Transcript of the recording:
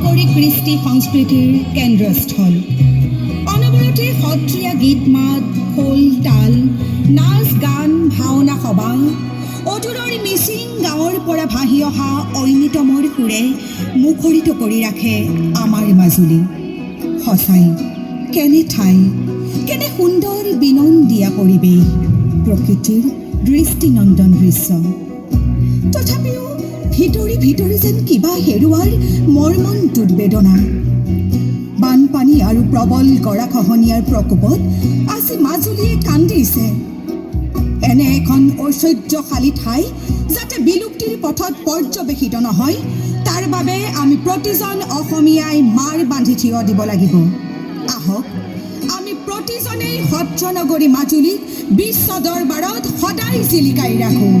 অসমৰ কৃষ্টি সংস্কৃতিৰ কেন্দ্ৰস্থল অনবৰতে সত্ৰীয়া গীত মাত, খোল, তাল, নাচ, গান, ভাওনা সবাহ অদূৰৰ মিচিং গাঁৱৰ পৰা ভাহি অহা ঐনিতমৰ সুৰে মুখৰিত কৰি ৰাখে আমাৰ মাজুলী। সঁচাই, কেনে ঠাই, কেনে সুন্দৰ বিনন্দীয়া পৰিৱেশ, প্ৰকৃতিৰ দৃষ্টিনন্দন দৃশ্য। তথাপিও ভিতৰি ভিতৰি যেন কিবা হেৰুৱাৰ মৰ্মন্তুদ বেদনা। বানপানী আৰু প্ৰবল গৰাখহনীয়াৰ প্ৰকোপত আজি মাজুলীয়ে কান্দিছে। এনে এখন ঐশ্বৰ্যশালী ঠাই যাতে বিলুপ্তিৰ পথত পৰ্যবেক্ষিত নহয়, তাৰ বাবে আমি প্ৰতিজন অসমীয়াই মাৰ বান্ধি থিয় দিব লাগিব। আহক, আমি প্ৰতিজনেই সত্ৰ নগৰী মাজুলীক বিশ্ব দৰবাৰত সদায় জিলিকাই ৰাখোঁ।